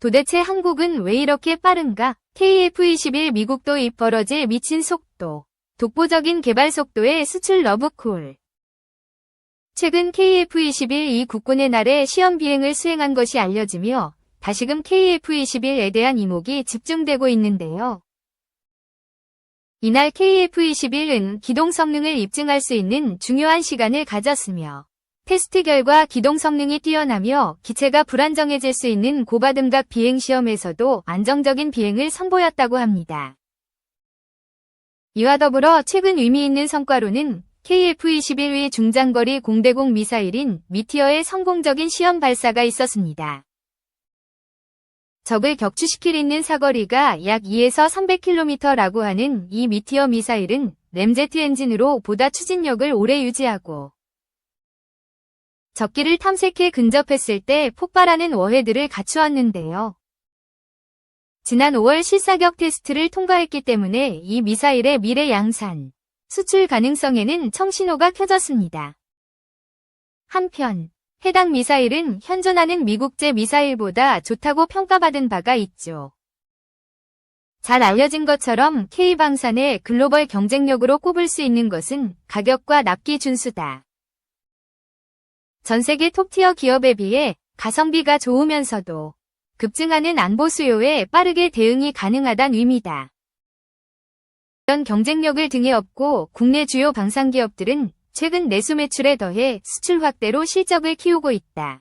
도대체 한국은 왜 이렇게 빠른가? KF-21 미국도 입 벌어질 미친 속도. 독보적인 개발 속도의 수출 러브콜. 최근 KF-21 이 국군의 날에 시험 비행을 수행한 것이 알려지며 다시금 KF-21에 대한 이목이 집중되고 있는데요. 이날 KF-21은 기동 성능을 입증할 수 있는 중요한 시간을 가졌으며 테스트 결과 기동 성능이 뛰어나며 기체가 불안정해질 수 있는 고바등각 비행 시험에서도 안정적인 비행을 선보였다고 합니다. 이와 더불어 최근 의미 있는 성과로는 KF-21의 중장거리 공대공 미사일인 미티어의 성공적인 시험 발사가 있었습니다. 적을 격추시킬 있는 사거리가 약 2에서 300km라고 하는 이 미티어 미사일은 램제트 엔진으로 보다 추진력을 오래 유지하고 적기를 탐색해 근접했을 때 폭발하는 워헤드를 갖추었는데요. 지난 5월 실사격 테스트를 통과했기 때문에 이 미사일의 미래 양산, 수출 가능성에는 청신호가 켜졌습니다. 한편, 해당 미사일은 현존하는 미국제 미사일보다 좋다고 평가받은 바가 있죠. 잘 알려진 것처럼 K방산의 글로벌 경쟁력으로 꼽을 수 있는 것은 가격과 납기 준수다. 전 세계 톱티어 기업에 비해 가성비가 좋으면서도 급증하는 안보 수요에 빠르게 대응이 가능하다는 의미다. 이런 경쟁력을 등에 업고 국내 주요 방산 기업들은 최근 내수 매출에 더해 수출 확대로 실적을 키우고 있다.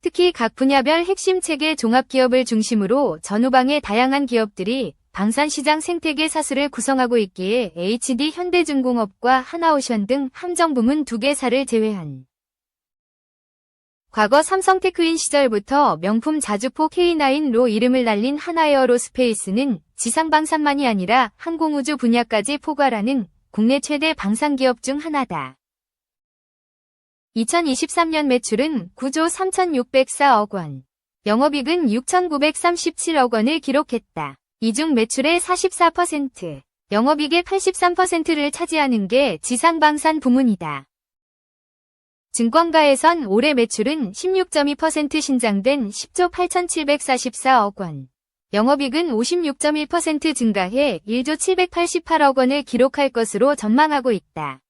특히 각 분야별 핵심 체계 종합기업을 중심으로 전후방의 다양한 기업들이 방산시장 생태계 사슬을 구성하고 있기에 HD 현대중공업과 하나오션 등 함정부문 두 개 사를 제외한 과거 삼성테크인 시절부터 명품 자주포 K9로 이름을 날린 하나에어로스페이스는 지상방산만이 아니라 항공우주 분야까지 포괄하는 국내 최대 방산기업 중 하나다. 2023년 매출은 9조 3,604억 원, 영업이익은 6,937억 원을 기록했다. 이중 매출의 44%, 영업이익의 83%를 차지하는 게 지상방산 부문이다. 증권가에선 올해 매출은 16.2% 신장된 10조 8,744억 원, 영업이익은 56.1% 증가해 1조 788억 원을 기록할 것으로 전망하고 있다.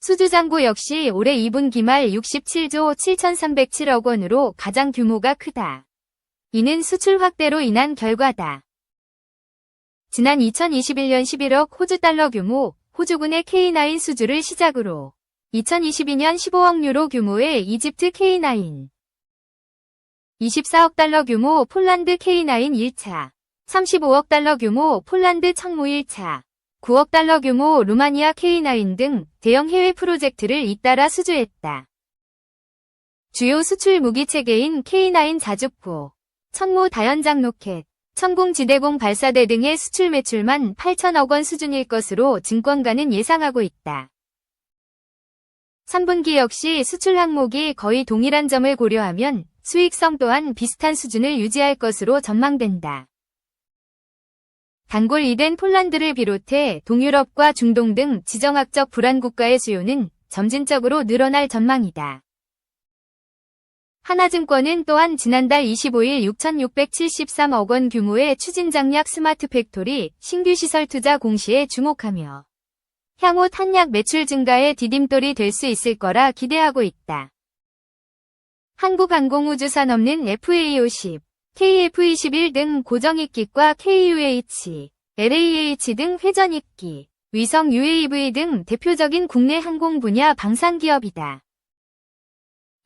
수주장고 역시 올해 2분기 말 67조 7,307억 원으로 가장 규모가 크다. 이는 수출 확대로 인한 결과다. 지난 2021년 11억 호주 달러 규모 호주군의 K9 수주를 시작으로 2022년 15억 유로 규모의 이집트 K9, 24억 달러 규모 폴란드 K9 1차, 35억 달러 규모 폴란드 청무 1차, 9억 달러 규모 루마니아 K9 등 대형 해외 프로젝트를 잇따라 수주했다. 주요 수출 무기 체계인 K9 자주포, 천모 다연장 로켓, 천공지대공 발사대 등의 수출 매출만 8천억 원 수준일 것으로 증권가는 예상하고 있다. 3분기 역시 수출 항목이 거의 동일한 점을 고려하면 수익성 또한 비슷한 수준을 유지할 것으로 전망된다. 단골 이된 폴란드를 비롯해 동유럽과 중동 등 지정학적 불안 국가의 수요는 점진적으로 늘어날 전망이다. 하나증권은 또한 지난달 25일 6,673억 원 규모의 추진장약 스마트 팩토리 신규 시설 투자 공시에 주목하며 향후 탄약 매출 증가에 디딤돌이 될 수 있을 거라 기대하고 있다. 한국항공우주산 없는 FA50, KF21 등 고정익기과 KUH, LAH 등 회전익기, 위성 UAV 등 대표적인 국내 항공 분야 방산기업이다.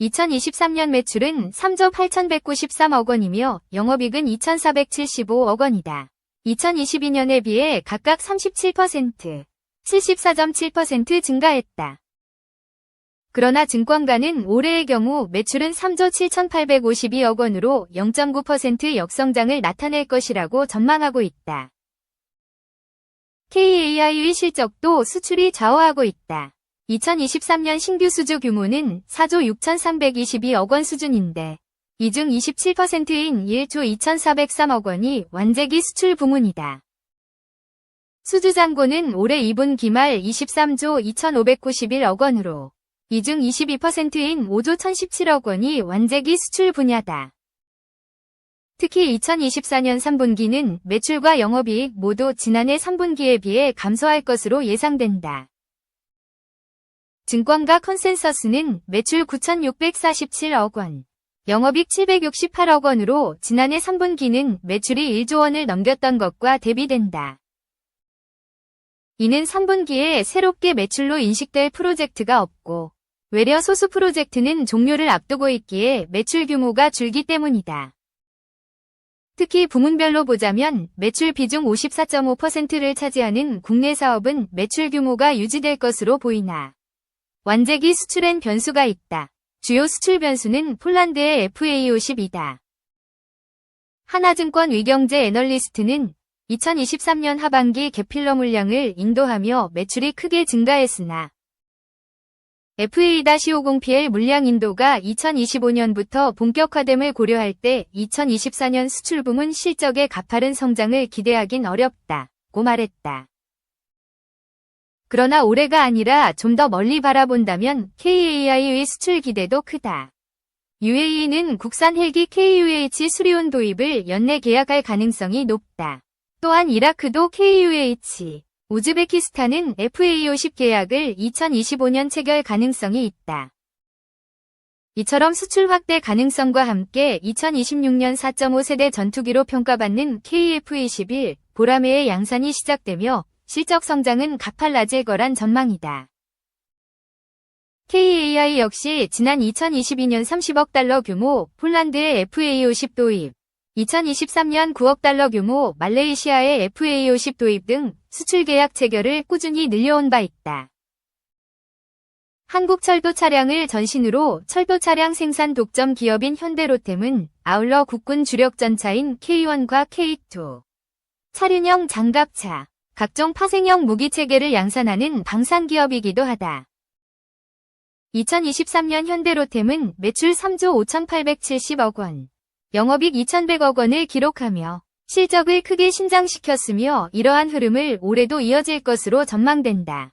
2023년 매출은 3조 8,193억 원이며 영업이익은 2,475억 원이다. 2022년에 비해 각각 37%, 74.7% 증가했다. 그러나 증권가는 올해의 경우 매출은 3조 7,852억 원으로 0.9% 역성장을 나타낼 것이라고 전망하고 있다. KAI의 실적도 수출이 좌우하고 있다. 2023년 신규 수주 규모는 4조 6,322억 원 수준인데 이 중 27%인 1조 2,403억 원이 완제기 수출 부문이다. 수주 잔고는 올해 2분 기 말 23조 2,591억 원으로 이 중 22%인 5조 1017억 원이 완제기 수출 분야다. 특히 2024년 3분기는 매출과 영업이익 모두 지난해 3분기에 비해 감소할 것으로 예상된다. 증권가 컨센서스는 매출 9,647억 원, 영업이익 768억 원으로 지난해 3분기는 매출이 1조 원을 넘겼던 것과 대비된다. 이는 3분기에 새롭게 매출로 인식될 프로젝트가 없고 외려 소수 프로젝트는 종료를 앞두고 있기에 매출 규모가 줄기 때문이다. 특히 부문별로 보자면 매출 비중 54.5%를 차지하는 국내 사업은 매출 규모가 유지될 것으로 보이나 완제기 수출엔 변수가 있다. 주요 수출 변수는 폴란드의 FA50이다. 하나증권 위경제 애널리스트는 2023년 하반기 개필러 물량을 인도하며 매출이 크게 증가했으나 FA-50PL 물량 인도가 2025년부터 본격화됨을 고려할 때 2024년 수출 부문 실적의 가파른 성장을 기대하긴 어렵다고 말했다. 그러나 올해가 아니라 좀 더 멀리 바라본다면 KAI의 수출 기대도 크다. UAE는 국산 헬기 KUH 수리온 도입을 연내 계약할 가능성이 높다. 또한 이라크도 KUH, 우즈베키스탄은 FA50 계약을 2025년 체결 가능성이 있다. 이처럼 수출 확대 가능성과 함께 2026년 4.5세대 전투기로 평가받는 KF-21 보라매의 양산이 시작되며 실적 성장은 가팔라질 거란 전망이다. KAI 역시 지난 2022년 30억 달러 규모 폴란드의 FA50 도입, 2023년 9억 달러 규모 말레이시아의 FA50 도입 등 수출 계약 체결을 꾸준히 늘려온 바 있다. 한국 철도 차량을 전신으로 철도 차량 생산 독점 기업인 현대로템은 아울러 국군 주력 전차인 K1과 K2, 차륜형 장갑차, 각종 파생형 무기 체계를 양산하는 방산 기업이기도 하다. 2023년 현대로템은 매출 3조 5,870억 원, 영업이익 2,100억 원을 기록하며 실적을 크게 신장시켰으며 이러한 흐름을 올해도 이어질 것으로 전망된다.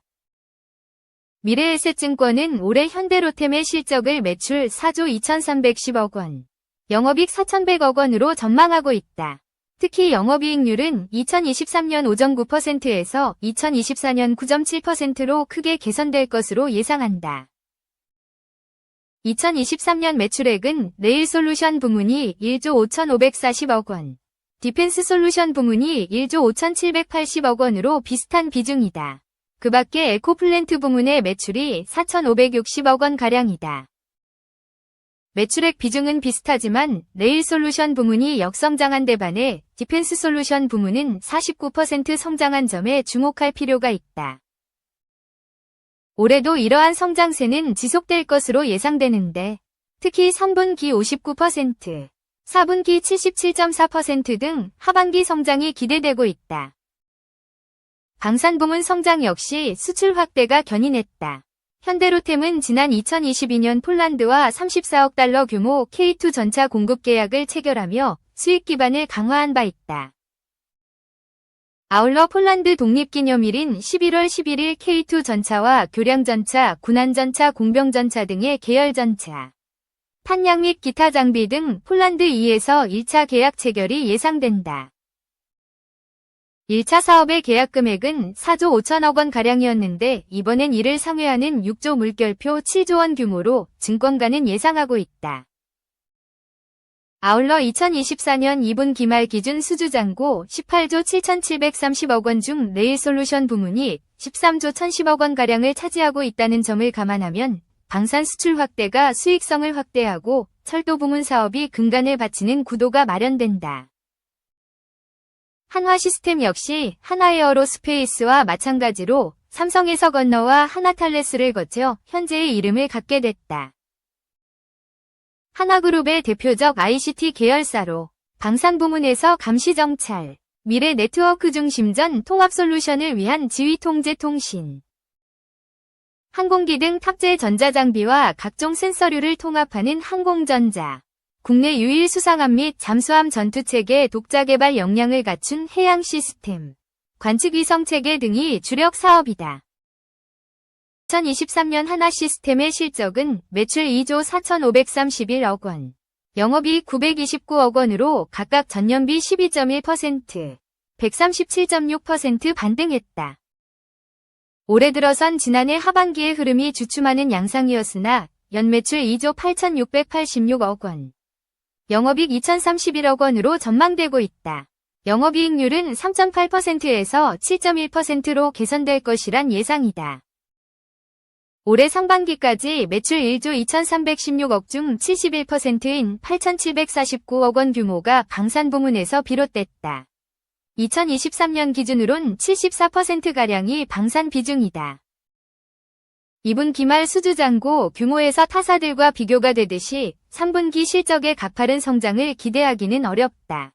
미래에셋증권은 올해 현대로템의 실적을 매출 4조 2,310억 원, 영업이익 4,100억 원으로 전망하고 있다. 특히 영업이익률은 2023년 5.9%에서 2024년 9.7%로 크게 개선될 것으로 예상한다. 2023년 매출액은 레일 솔루션 부문이 1조 5,540억 원, 디펜스 솔루션 부문이 1조 5,780억 원으로 비슷한 비중이다. 그 밖에 에코플랜트 부문의 매출이 4,560억 원가량이다. 매출액 비중은 비슷하지만 레일 솔루션 부문이 역성장한 데 반해 디펜스 솔루션 부문은 49% 성장한 점에 주목할 필요가 있다. 올해도 이러한 성장세는 지속될 것으로 예상되는데 특히 3분기 59%, 4분기 77.4%등 하반기 성장이 기대되고 있다. 방산 부문 성장 역시 수출 확대가 견인했다. 현대로템은 지난 2022년 폴란드와 34억 달러 규모 K2 전차 공급 계약을 체결하며 수익 기반을 강화한 바 있다. 아울러 폴란드 독립기념일인 11월 11일 K2 전차와 교량전차, 군안전차, 공병전차 등의 계열전차, 탄약 및 기타 장비 등 폴란드 2에서 1차 계약 체결이 예상된다. 1차 사업의 계약 금액은 4조 5천억 원가량이었는데 이번엔 이를 상회하는 6조 물결표 7조 원 규모로 증권가는 예상하고 있다. 아울러 2024년 2분 기말 기준 수주잔고 18조 7,730억 원중 레일솔루션 부문이 13조 1,010억 원가량을 차지하고 있다는 점을 감안하면 방산 수출 확대가 수익성을 확대하고 철도 부문 사업이 근간을 바치는 구도가 마련된다. 한화 시스템 역시 하나에어로 스페이스와 마찬가지로 삼성에서 건너와 하나탈레스를 거쳐 현재의 이름을 갖게 됐다. 하나그룹의 대표적 ICT 계열사로 방산 부문에서 감시정찰, 미래 네트워크 중심전 통합 솔루션을 위한 지휘 통제 통신, 항공기 등 탑재 전자장비와 각종 센서류를 통합하는 항공전자, 국내 유일 수상함 및 잠수함 전투체계 독자 개발 역량을 갖춘 해양 시스템, 관측위성 체계 등이 주력 사업이다. 2023년 하나 시스템의 실적은 매출 2조 4,531억 원, 영업이익 929억 원으로 각각 전년비 12.1%, 137.6% 반등했다. 올해 들어선 지난해 하반기의 흐름이 주춤하는 양상이었으나 연매출 2조 8,686억 원, 영업이익 2,031억 원으로 전망되고 있다. 영업이익률은 3.8%에서 7.1%로 개선될 것이란 예상이다. 올해 상반기까지 매출 1조 2,316억 중 71%인 8,749억 원 규모가 방산 부문에서 비롯됐다. 2023년 기준으론 74%가량이 방산 비중이다. 이분 기 말 수주잔고 규모에서 타사들과 비교가 되듯이 3분기 실적의 가파른 성장을 기대하기는 어렵다.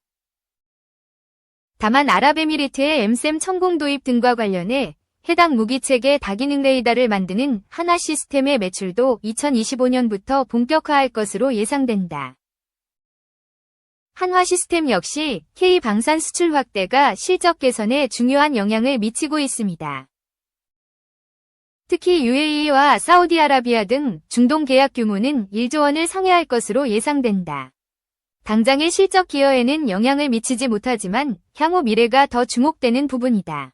다만 아랍에미리트의 엠셈 천공 도입 등과 관련해 해당 무기체계 다기능 레이더를 만드는 하나 시스템의 매출도 2025년부터 본격화할 것으로 예상된다. 한화 시스템 역시 K 방산 수출 확대가 실적 개선에 중요한 영향을 미치고 있습니다. 특히 UAE와 사우디아라비아 등 중동 계약 규모는 1조 원을 상회할 것으로 예상된다. 당장의 실적 기여에는 영향을 미치지 못하지만 향후 미래가 더 주목되는 부분이다.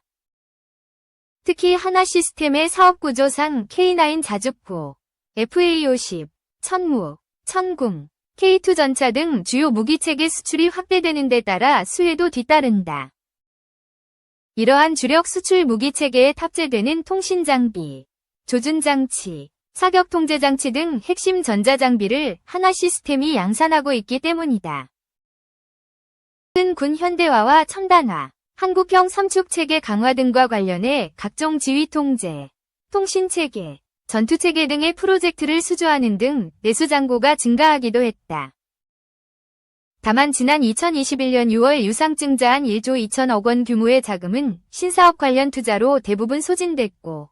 특히 하나 시스템의 사업 구조상 K9 자주포, FA50, 천무, 천궁, K2 전차 등 주요 무기체계 수출이 확대되는 데 따라 수혜도 뒤따른다. 이러한 주력 수출 무기체계에 탑재되는 통신장비, 조준장치, 사격통제장치 등 핵심 전자장비를 하나 시스템이 양산하고 있기 때문이다. 큰군 현대화와 첨단화, 한국형 삼축체계 강화 등과 관련해 각종 지휘통제, 통신체계, 전투체계 등의 프로젝트를 수주하는 등 내수장고가 증가하기도 했다. 다만 지난 2021년 6월 유상증자한 1조 2천억 원 규모의 자금은 신사업 관련 투자로 대부분 소진됐고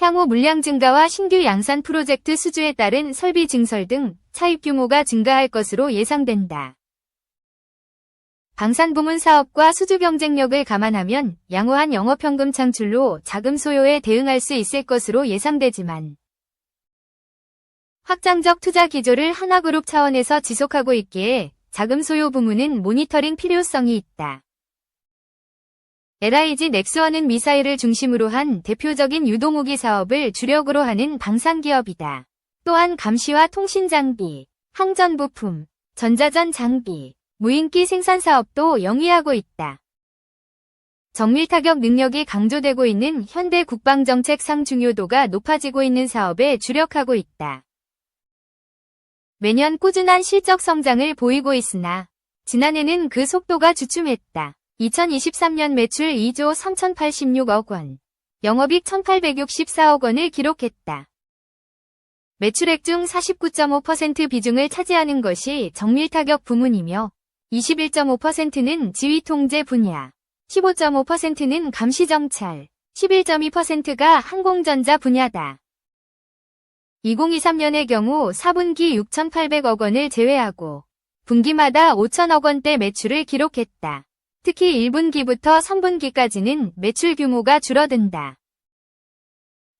향후 물량 증가와 신규 양산 프로젝트 수주에 따른 설비 증설 등 차입 규모가 증가할 것으로 예상된다. 방산 부문 사업과 수주 경쟁력을 감안하면 양호한 영업현금 창출로 자금 소요에 대응할 수 있을 것으로 예상되지만 확장적 투자 기조를 하나그룹 차원에서 지속하고 있기에 자금 소요 부문은 모니터링 필요성이 있다. LIG 넥스원은 미사일을 중심으로 한 대표적인 유도무기 사업을 주력으로 하는 방산기업이다. 또한 감시와 통신 장비, 항전 부품, 전자전 장비, 무인기 생산 사업도 영위하고 있다. 정밀 타격 능력이 강조되고 있는 현대 국방정책 상 중요도가 높아지고 있는 사업에 주력하고 있다. 매년 꾸준한 실적 성장을 보이고 있으나 지난해는 그 속도가 주춤했다. 2023년 매출 2조 3,086억 원, 영업이익 1,864억 원을 기록했다. 매출액 중 49.5% 비중을 차지하는 것이 정밀 타격 부문이며 21.5%는 지휘통제 분야, 15.5%는 감시정찰, 11.2%가 항공전자 분야다. 2023년의 경우 4분기 6,800억 원을 제외하고 분기마다 5천억 원대 매출을 기록했다. 특히 1분기부터 3분기까지는 매출 규모가 줄어든다.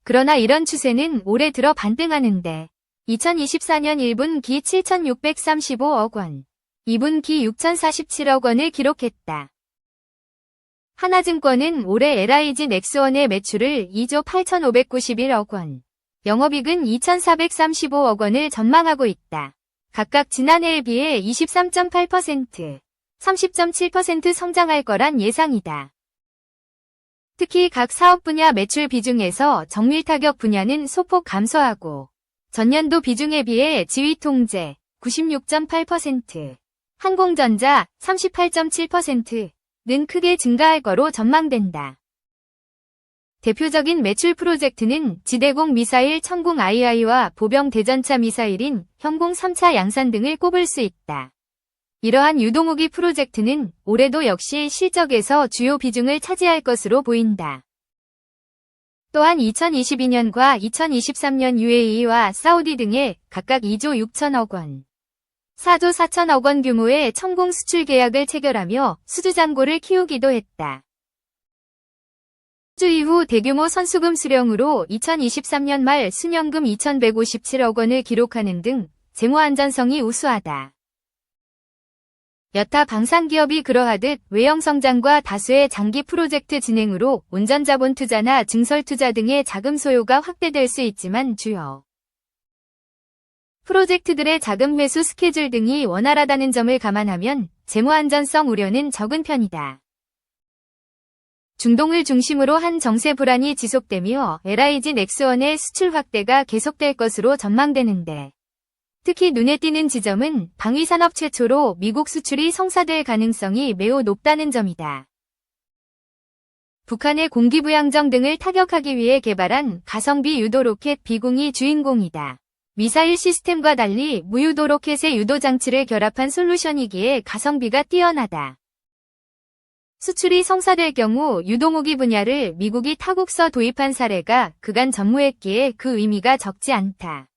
그러나 이런 추세는 올해 들어 반등하는데 2024년 1분기 7,635억 원, 2분기 6,047억 원을 기록했다. 하나증권은 올해 LIG 넥스원의 매출을 2조 8,591억 원, 영업이익은 2,435억 원을 전망하고 있다. 각각 지난해에 비해 23.8%, 30.7% 성장할 거란 예상이다. 특히 각 사업 분야 매출 비중에서 정밀 타격 분야는 소폭 감소하고 전년도 비중에 비해 지휘 통제 96.8%, 항공전자 38.7%는 크게 증가할 거로 전망된다. 대표적인 매출 프로젝트는 지대공 미사일 천궁 II와 보병 대전차 미사일인 현공 3차 양산 등을 꼽을 수 있다. 이러한 유도무기 프로젝트는 올해도 역시 실적에서 주요 비중을 차지할 것으로 보인다. 또한 2022년과 2023년 UAE와 사우디 등에 각각 2조 6천억 원, 4조 4천억 원 규모의 천공 수출 계약을 체결하며 수주잔고를 키우기도 했다. 주 이후 대규모 선수금 수령으로 2023년 말 수년금 2,157억 원을 기록하는 등 재무 안전성이 우수하다. 여타 방산기업이 그러하듯 외형 성장과 다수의 장기 프로젝트 진행으로 온전 자본 투자나 증설 투자 등의 자금 소요가 확대될 수 있지만 주요 프로젝트들의 자금 회수 스케줄 등이 원활하다는 점을 감안하면 재무 안전성 우려는 적은 편이다. 중동을 중심으로 한 정세 불안이 지속되며 LIG 넥스원의 수출 확대가 계속될 것으로 전망되는데 특히 눈에 띄는 지점은 방위산업 최초로 미국 수출이 성사될 가능성이 매우 높다는 점이다. 북한의 공기부양정 등을 타격하기 위해 개발한 가성비 유도 로켓 비공이 주인공이다. 미사일 시스템과 달리 무유도 로켓의 유도 장치를 결합한 솔루션이기에 가성비가 뛰어나다. 수출이 성사될 경우 유도무기 분야를 미국이 타국서 도입한 사례가 그간 전무했기에 그 의미가 적지 않다.